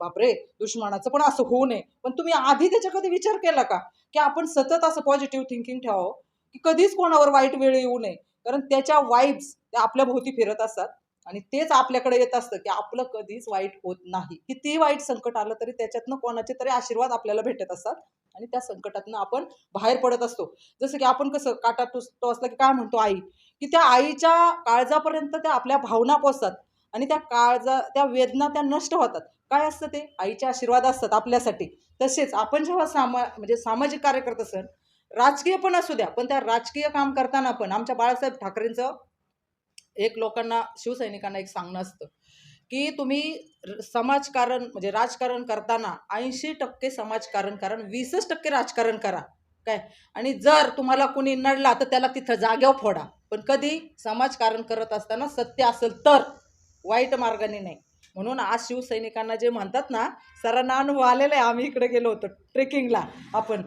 बापरे दुश्मनाचं पण असं होऊ नये. पण तुम्ही आधी त्याच्या कधी विचार केला का? की आपण सतत असं पॉझिटिव्ह थिंकिंग ठेवावं? की कधीच कोणावर वाईट वेळ येऊ नये. कारण त्याच्या वाईब्स त्या आपल्या भोवती फिरत असतात. आणि तेच आपल्याकडे येत असतं की आपलं कधीच वाईट होत नाही. किती वाईट संकट आलं तरी त्याच्यातनं कोणाचे तरी आशीर्वाद आपल्याला भेटत असतात. आणि त्या संकटातनं आपण बाहेर पडत असतो. जसं की आपण कसं काटा तुसतो असला की काय म्हणतो आई? की त्या आईच्या काळजापर्यंत त्या आपल्या भावना पोचतात आणि त्या काळजा त्या वेदना त्या नष्ट होतात. काय असतं ते? आईचे आशीर्वाद असतात आपल्यासाठी. तसेच आपण जेव्हा सामा म्हणजे सामाजिक कार्य करत असेल राजकीय पण असू द्या पण त्या राजकीय काम करताना पण आमच्या बाळासाहेब ठाकरेंचं एक लोकांना शिवसैनिकांना एक सांगणं असतं की तुम्ही र- समाजकारण म्हणजे राजकारण करताना ऐंशी टक्के समाजकारण कारण वीसच टक्के राजकारण करा. काय? आणि जर तुम्हाला कुणी नडला तर त्याला तिथं जाग्यावर फोडा. पण कधी समाजकारण करत असताना सत्य असेल तर. वाईट मार्गाने नाही. म्हणून आज शिवसैनिकांना जे म्हणतात ना सरांना अनुभव आलेला आहे आम्ही इकडे गेलो होतो ट्रेकिंगला आपण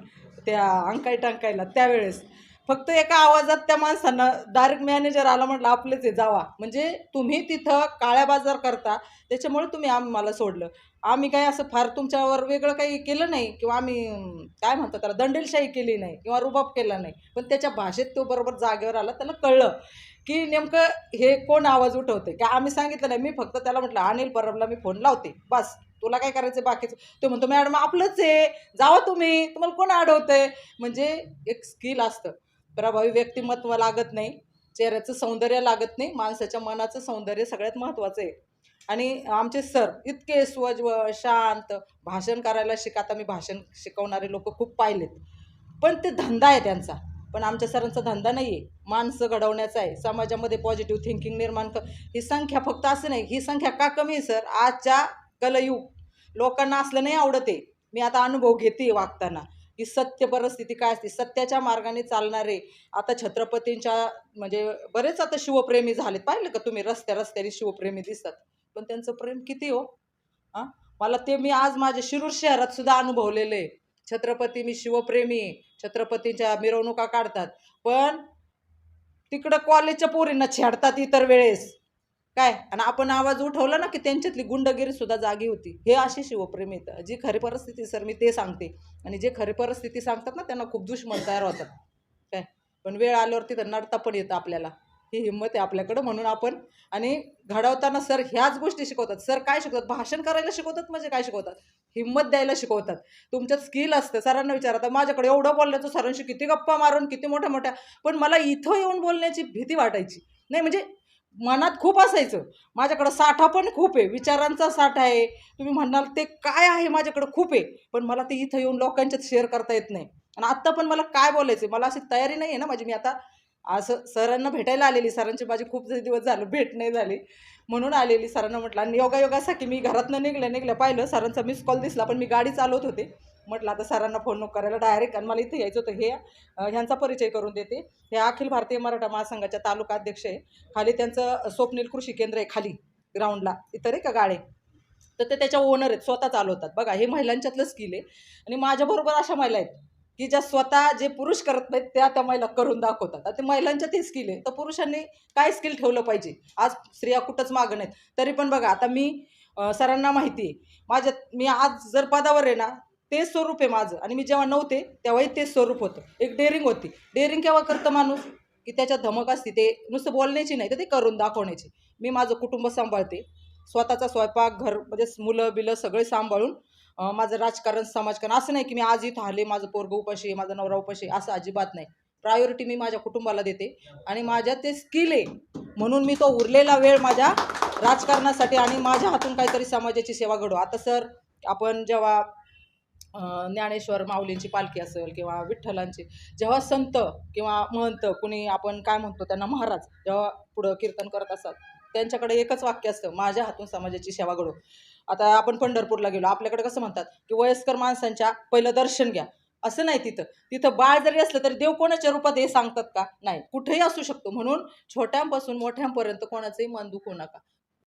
त्या अंकाई टांकायला त्यावेळेस. फक्त एका आवाजात त्या माणसानं डायरेक्ट मॅनेजर आला म्हटलं आपलेच आहे जावा. म्हणजे तुम्ही तिथं काळ्या बाजार करता त्याच्यामुळे तुम्ही आम्हाला सोडलं. आम्ही काही असं फार तुमच्यावर वेगळं काही केलं नाही किंवा आम्ही काय म्हणतात त्याला दंडेलशाही केली नाही किंवा रुबाब केला नाही. पण त्याच्या भाषेत तो बरोबर जागेवर आला त्याला कळलं. की नेमकं हे कोण आवाज उठवते का आम्ही सांगितलं नाही मी फक्त त्याला म्हटलं अनिल परबला मी फोन लावते बस. तुला काय करायचं बाकीचं? तो म्हणतो मॅडम आपलंच आहे. जावा तुम्ही. तुम्हाला कोण अडवतंय? म्हणजे एक स्किल असतं. प्रभावी व्यक्तिमत्व लागत नाही. चेहऱ्याचं सौंदर्य लागत नाही. माणसाच्या मनाचं सौंदर्य सगळ्यात महत्त्वाचं आहे. आणि आमचे सर इतके स्वज्व शांत भाषण करायला शिक. आता मी भाषण शिकवणारे लोक खूप पाहिलेत. पण ते धंदा आहे त्यांचा. पण आमच्या सरांचा धंदा नाही आहे माणसं घडवण्याचा आहे. समाजामध्ये पॉझिटिव्ह थिंकिंग निर्माण कर. ही संख्या फक्त असं नाही. ही संख्या का कमी आहे सर? आजच्या कलयुग. लोकांना असलं नाही आवडत आहे. मी आता अनुभव घेते वागताना. ही सत्य परिस्थिती काय असते? सत्याच्या मार्गाने चालणारे आता छत्रपतींच्या म्हणजे बरेच आता शिवप्रेमी झालेत. पाहिलं का तुम्ही? रस्त्या रस्त्याने शिवप्रेमी दिसतात. पण त्यांचं प्रेम किती हो? हां? मला ते मी आज माझ्या शिरूर शहरात सुद्धा अनुभवलेलं आहे. छत्रपती मी शिवप्रेमी छत्रपतीच्या छत्रपतींच्या मिरवणुका काढतात. पण तिकडं कॉलेजच्या पोरींना छेडतात इतर वेळेस. काय? आणि आपण आवाज उठवला ना की त्यांच्यातली गुंडगिरी सुद्धा जागी होती. हे अशी शिवप्रेमी आहेत. जी खरी परिस्थिती सर मी ते सांगते. आणि जे खरी परिस्थिती सांगतात ना त्यांना खूप दुश्मन तयार होतात. काय? पण वेळ आल्यावर तिथं नडता पण येतं आपल्याला. ही हिंमत आहे आपल्याकडं म्हणून आपण आणि घडवताना सर ह्याच गोष्टी शिकवतात. सर काय शिकवतात? भाषण करायला शिकवतात म्हणजे काय शिकवतात? हिंमत द्यायला शिकवतात. तुमच्यात स्किल असतं. सरांना विचारतात माझ्याकडे एवढं बोलण्याचं सरांशी किती गप्पा मारून किती मोठ्या मोठ्या पण मला इथं येऊन बोलण्याची भीती वाटायची. नाही म्हणजे मनात खूप असायचं. माझ्याकडं साठा पण खूप आहे. विचारांचा साठा आहे. तुम्ही म्हणाल ते काय आहे माझ्याकडं? खूप आहे. पण मला ते इथं येऊन लोकांच्यात शेअर करता येत नाही. आणि आत्ता पण मला काय बोलायचं मला अशी तयारी नाही आहे ना माझी. मी आता असं सरांना भेटायला आलेली. सरांची माझी खूप दिवस झालं भेट नाही झाली. म्हणून आलेली सरांना म्हटलं आणि योगा योगासाठी मी घरातनं निघलं निघल्या पाहिलं. सरांचा मिस कॉल दिसला पण मी गाडी चालवत होते. म्हटलं आता सरांना फोन नको करायला. डायरेक्ट आणि मला इथे यायचं होतं. हे ह्यांचा परिचय करून देते. हे अखिल भारतीय मराठा महासंघाच्या तालुका अध्यक्ष आहे. खाली त्यांचं स्वप्नील कृषी केंद्र आहे खाली ग्राउंडला इतर आहे का गाळे. तर ते त्याच्या ओनर आहेत. स्वतः चालवतात. बघा हे महिलांच्यातलं स्किल आहे. आणि माझ्याबरोबर अशा महिला आहेत. की ज्या स्वतः जे पुरुष करत नाहीत त्या त्या महिला करून दाखवतात. आता ते महिलांच्या ते स्किल आहे. तर पुरुषांनी काय स्किल ठेवलं पाहिजे? आज स्त्रिया कुठंच मागं नाहीत. तरी पण बघा आता मी सरांना माहिती आहे. माझ्या मी आज जर पदावर आहे ना तेच स्वरूप आहे माझं. आणि मी जेव्हा नव्हते तेव्हाही तेच स्वरूप होतं. एक डेअरिंग होती. डेअरिंग केव्हा करतं माणूस? की त्याच्यात धमक असते. ते नुसतं बोलण्याची नाही तर ते करून दाखवण्याची. मी माझं कुटुंब सांभाळते. स्वतःचा स्वयंपाक घर म्हणजे मुलं बिलं सगळे सांभाळून माझं राजकारण समाजकारण असं नाही की मी आज इथं आले माझं पोरगं उपाशी आहे माझा नवरा उपाशी आहे असं अजिबात नाही. प्रायोरिटी मी माझ्या कुटुंबाला देते आणि माझ्या ते स्किल आहे. म्हणून मी तो उरलेला वेळ माझ्या राजकारणासाठी आणि माझ्या हातून काहीतरी समाजाची सेवा घडू आता सर आपण जेव्हा ज्ञानेश्वर माऊलींची पालखी असेल किंवा विठ्ठलांची जेव्हा संत किंवा महंत कुणी आपण काय म्हणतो त्यांना महाराज जेव्हा पुढं कीर्तन करत असतात त्यांच्याकडे एकच वाक्य असतं माझ्या हातून समाजाची सेवा घडो. आता आपण पंढरपूरला गेलो आपल्याकडे कसं म्हणतात की वयस्कर माणसांच्या पहिलं दर्शन घ्या. असं नाही तिथं. तिथं बाळ जरी असलं तरी देव कोणाच्या रूपात हे सांगतात का? नाही. कुठेही असू शकतो. म्हणून छोट्यांपासून मोठ्यांपर्यंत कोणाचंही मन दुखवू नका.